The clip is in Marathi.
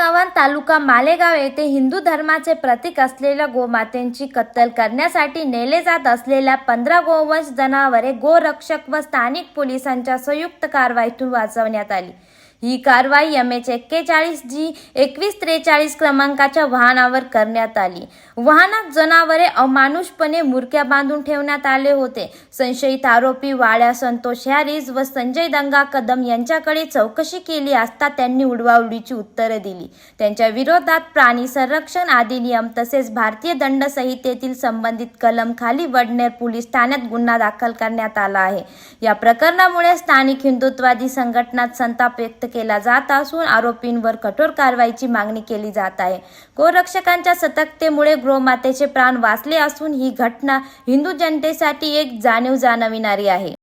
गावात तालुका मालेगाव येथे हिंदू धर्माचे प्रतीक असलेल्या गोमातेची कत्तल करण्यासाठी नेले जात असलेल्या पंधरा गोवंश जनावरे गोरक्षक व स्थानिक पोलिसांच्या संयुक्त कारवाईतून वाचवण्यात आली. ही कारवाई एम एच एक्केचाळीस जी एकवीस त्रेचाळीस क्रमांकाच्या वाहनावर करण्यात आली. वाहनात जनावरे अमानुषपणे मुरक्या बांधून ठेवण्यात आले होते. संशयित आरोपी वाड्या संतोष हॅरिस व संजय दंगा कदम यांच्याकडे चौकशी केली असता त्यांनी उडवाउडीची उत्तरे दिली. त्यांच्या विरोधात प्राणी संरक्षण अधिनियम तसेच भारतीय दंड संहितेतील संबंधित कलम खाली वडनेर पोलीस ठाण्यात गुन्हा दाखल करण्यात आला आहे. या प्रकरणामुळे स्थानिक हिंदुत्ववादी संघटनात संताप व्यक्त केला जात असून आरोपींवर कठोर कारवाईची मागणी केली जात आहे. गोरक्षकांच्या सतर्कतेमुळे गृहमातेचे प्राण वाचले असून ही घटना हिंदू जनतेसाठी एक जाणीव जाणविणारी आहे.